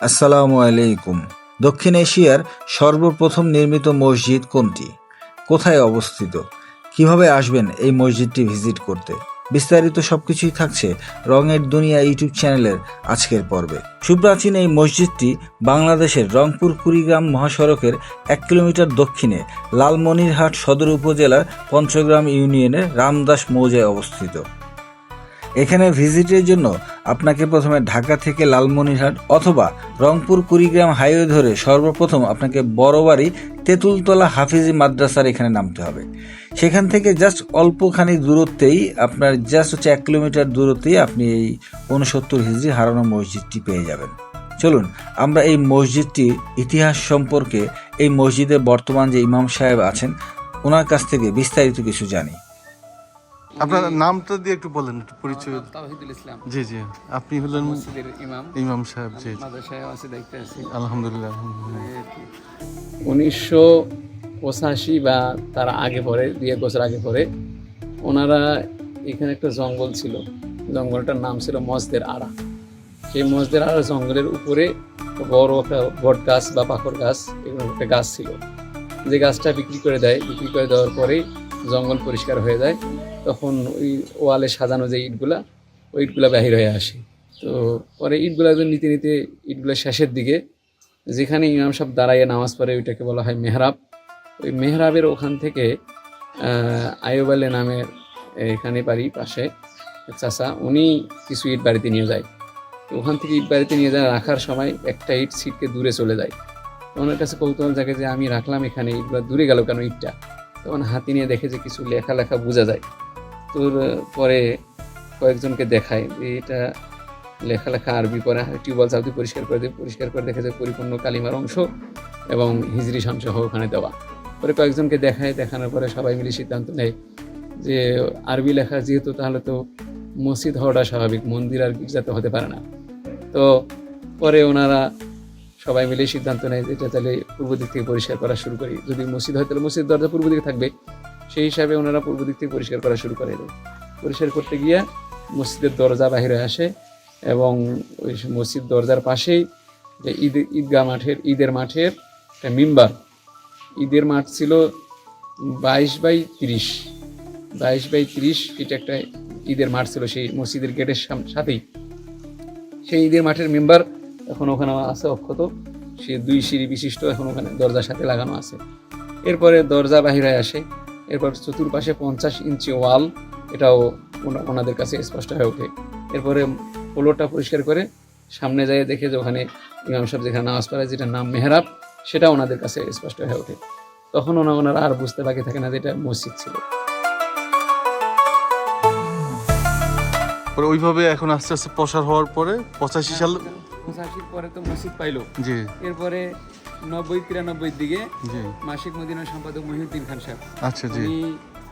আসসালামু আলাইকুম। দক্ষিণ এশিয়ার সর্বপ্রথম নির্মিত মসজিদ কোনটি? কোথায় অবস্থিত? কীভাবে আসবেন এই মসজিদটি ভিজিট করতে? বিস্তারিত সবকিছুই থাকছে রঙের দুনিয়া ইউটিউব চ্যানেলের আজকের পর্বে। সুপ্রাচীন এই মসজিদটি বাংলাদেশের রংপুর কুড়িগ্রাম মহাসড়কের এক কিলোমিটার দক্ষিণে লালমনিরহাট সদর উপজেলার পঞ্চগ্রাম ইউনিয়নের রামদাস মৌজায় অবস্থিত। এখানে ভিজিটের জন্য আপনাকে প্রথমে ঢাকা থেকে লালমনিরহাট অথবা রংপুর কুড়িগ্রাম হাইওয়ে ধরে সর্বপ্রথম আপনাকে বড়বাড়ি তেঁতুলতলা হাফিজি মাদ্রাসার এখানে নামতে হবে। সেখান থেকে জাস্ট অল্পখানি দূরত্বেই, আপনার জাস্ট হচ্ছে এক কিলোমিটার দূরত্বেই আপনি এই উনসত্তর হিজড়ি হারানো মসজিদটি পেয়ে যাবেন। চলুন, আমরা এই মসজিদটির ইতিহাস সম্পর্কে এই মসজিদের বর্তমান যে ইমাম সাহেব আছেন ওনার কাছ থেকে বিস্তারিত কিছু জানি। আপনার নামটা দিয়ে একটু বলেন একটু পরিচয়। তাওহিদুল ইসলাম। জি জি। আপনি হলেন মসজিদের ইমাম। ইমাম সাহেব জি। মাদ্রাসায় আছে দায়িত্বে আছি। আলহামদুলিল্লাহ। উনিশশো পঁচাশি বা তার আগে পরে দুই এক বছর আগে পরে ওনারা এখানে একটা জঙ্গল ছিল। জঙ্গলটার নাম ছিল মসদের আড়া। সেই মসদের আড়া জঙ্গলের উপরে বড় একটা বট গাছ বা পাখর গাছ এরকম একটা গাছ ছিল। যে গাছটা বিক্রি করে দেয় বিক্রি করে দেওয়ার পরেই জঙ্গল পরিষ্কার হয়ে যায়, তখন ওই ওয়ালে সাজানো যে ইটগুলা, ওই ইটগুলা বাহির হয়ে আসে। তো পরে ইটগুলা একজন নিতে নিতে ইটগুলা শেষের দিকে, যেখানে ইমাম সাহেব দাঁড়াইয়ে নামাজ পড়ে, ওইটাকে বলা হয় মেহরাব। ওই মেহরাবের ওখান থেকে আয়ুব আলী নামের এখানে বাড়ি পাশে চাচা, উনি কিছু ইট বাড়িতে নিয়ে যায়। তো ওখান থেকে ইট বাড়িতে নিয়ে যায়, রাখার সময় একটা ইট সিটকে দূরে চলে যায়। ওনার কাছে কৌতূহল জাগে যে, আমি রাখলাম এখানে, ইটগুলো দূরে গেল কেন ইটটা? তখন হাতি নিয়ে দেখে যে কিছু লেখা লেখা বোঝা যায়। তোর পরে কয়েকজনকে দেখায় যে এটা লেখা লেখা আরবি পরে টিউবওয়েল চাবদি পরিষ্কার করে দিয়ে পরিষ্কার করে দেখে যে পরিপূর্ণ কালিমার অংশ এবং হিজরি সঞ্চয় ওখানে দেওয়া। পরে কয়েকজনকে দেখায়, দেখানোর পরে সবাই মিলে সিদ্ধান্ত নেয় যে আরবি লেখা যেহেতু তাহলে তো মসজিদ হওয়াটা স্বাভাবিক, মন্দির আর গির্জা তো হতে পারে না। তো পরে ওনারা সবাই মিলে সিদ্ধান্ত নেয় যে এটা তাহলে পূর্ব দিক থেকে পরিষ্কার করা শুরু করি। যদি মসজিদ হয়, তাহলে মসজিদ দরজা পূর্ব দিকে থাকবে। সেই হিসাবে ওনারা পূর্ব দিক থেকে পরিষ্কার করা শুরু করে দেয়। পরিষ্কার করতে গিয়ে মসজিদের দরজা বাহিরে আসে এবং ওই মসজিদ দরজার পাশেই যে ঈদ, ঈদগাহ মাঠের, ঈদের মাঠের একটা মিম্বার। ঈদের মাঠ ছিল বাইশ বাই তিরিশ। বাইশ বাই তিরিশ ফিট একটা ঈদের মাঠ ছিল সেই মসজিদের গেটের সাথেই। সেই ঈদের মাঠের মেম্বার এখন ওখানে আছে অক্ষত। সে দুই সিঁড়ি বিশিষ্ট এখন ওখানে দরজার সাথে লাগানো আছে। এরপরে দরজা বাহিরে আসে। এরপর চতুর্পাশে পঞ্চাশ ইঞ্চি ওয়াল। এটাও ওনা- ওনাদের কাছে স্পষ্ট হয়ে ওঠে। এরপরে ফ্লোরটা পরিষ্কার করে সামনে যাই দেখে যে ওখানে ইমাম সাহেব যেখানে নামাজ পড়ায়, যেটার নাম মেহরাব সেটা ওনাদের কাছে স্পষ্ট হয়ে ওঠে। তখন ওনা ওনারা আর বুঝতে বাকি থাকে না যে এটা মসজিদ ছিল। ওইভাবে এখন আস্তে আস্তে প্রসার হওয়ার পরে পঁচাশি সাল পঁচাশির পরে তো মসজিদ পাইলো। জি। এরপরে নব্বই তিরানব্বই দিকে মাসিক মদিনার সম্পাদক মহিউদ্দিন খান সাহেব। আচ্ছা জি। উনি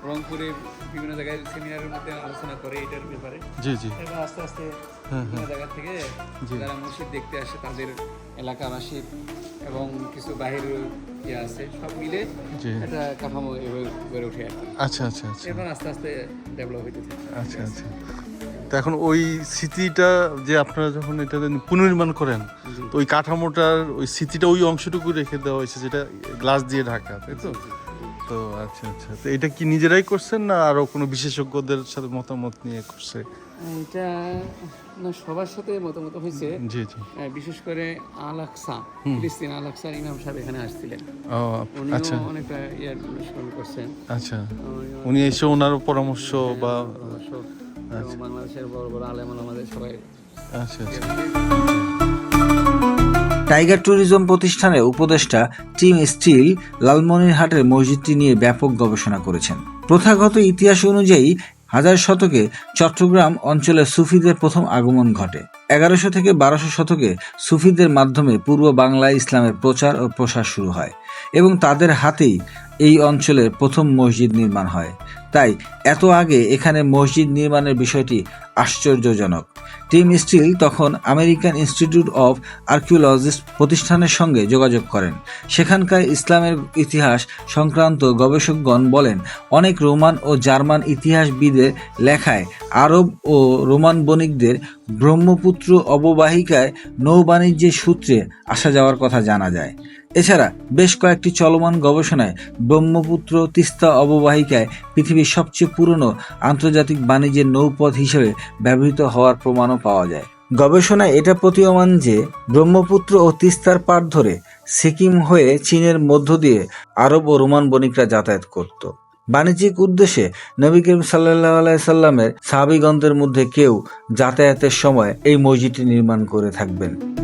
রংপুরের বিভিন্ন জায়গায় সেমিনারের মধ্যে আলোচনা করে এটার ব্যাপারে। জি জি। আস্তে আস্তে হ্যাঁ বিভিন্ন জায়গা থেকে যারা মসজিদ দেখতে আসে তাদের এলাকাবাসী এবং কিছু বাহির ইয়ে আছে সব মিলে একটা কাঠামো এভাবে গড়ে ওঠে আর আচ্ছা আচ্ছা আচ্ছা। আস্তে আস্তে ডেভেলপ হইতে থাকে আচ্ছা আচ্ছা। তো এখন ওই স্মৃতিটা যে আপনারা যখন এটা পুনর্নির্মাণ করেন তো ওই কাঠামোটার ওই স্মৃতিটা ওই অংশটুকু রেখে দেওয়া হয়েছে যেটা গ্লাস দিয়ে ঢাকা তাই তো? তো আচ্ছা আচ্ছা। তো এটা কি নিজেরাই করছেন না আরও কোনো বিশেষজ্ঞদের সাথে মতামত নিয়ে করছে? এটা না সবার সাথে মতামত হয়েছে। জি জি। বিশেষ করে আল আকসা ফিলিস্তিন ইমাম সাহেব এখানে আসছিলেন। ও আচ্ছা। অনেকটা ইয়ার স্মরণ করছেন। আচ্ছা। উনি এসে ওনার পরামর্শ বা অবশ্য এবং বাংলাদেশের বড় বড় আলেম আমাদের সবাই আচ্ছা আচ্ছা। টাইগার ট্যুরিজম প্রতিষ্ঠানের উপদেষ্টা টিম স্টিল লালমনিরহাটের মসজিদটি নিয়ে ব্যাপক গবেষণা করেছেন। প্রথাগত ইতিহাস অনুযায়ী হাজার শতকে চট্টগ্রাম অঞ্চলে সুফিদের প্রথম আগমন ঘটে। এগারোশো থেকে বারোশো শতকে সুফিদের মাধ্যমে পূর্ব বাংলায় ইসলামের প্রচার ও প্রসার শুরু হয় এবং তাদের হাতেই এই অঞ্চলের প্রথম মসজিদ নির্মাণ হয়। তাই এত আগে এখানে মসজিদ নির্মাণের বিষয়টি আশ্চর্যজনক। টিম স্টিল তখন আমেরিকান ইনস্টিটিউট অফ আর্কিওলজিস্ট প্রতিষ্ঠানের সঙ্গে যোগাযোগ করেন। সেখানকার ইসলামের ইতিহাস সংক্রান্ত গবেষকগণ বলেন, অনেক রোমান ও জার্মান ইতিহাসবিদের লেখায় আরব ও রোমান বণিকদের ব্রহ্মপুত্র অববাহিকায় নৌবাণিজ্যের সূত্রে আসা যাওয়ার কথা জানা যায়। এছাড়া বেশ কয়েকটি চলমান গবেষণায় ব্রহ্মপুত্র তিস্তা অববাহিকায় পৃথিবীর সবচেয়ে পুরনো আন্তর্জাতিক বাণিজ্যের নৌপথ হিসেবে ব্যবহৃত হওয়ার প্রমাণও পাওয়া যায়। গবেষণায় এটা প্রতীয়মান যে ব্রহ্মপুত্র ও তিস্তার পার ধরে সিকিম হয়ে চীনের মধ্য দিয়ে আরব ও রোমান বণিকরা যাতায়াত করত। বাণিজ্যিক উদ্দেশ্যে নবী করিম সাল্লাহ আলাইসাল্লামের সাহাবিগণদের মধ্যে কেউ যাতায়াতের সময় এই মসজিদটি নির্মাণ করে থাকবেন।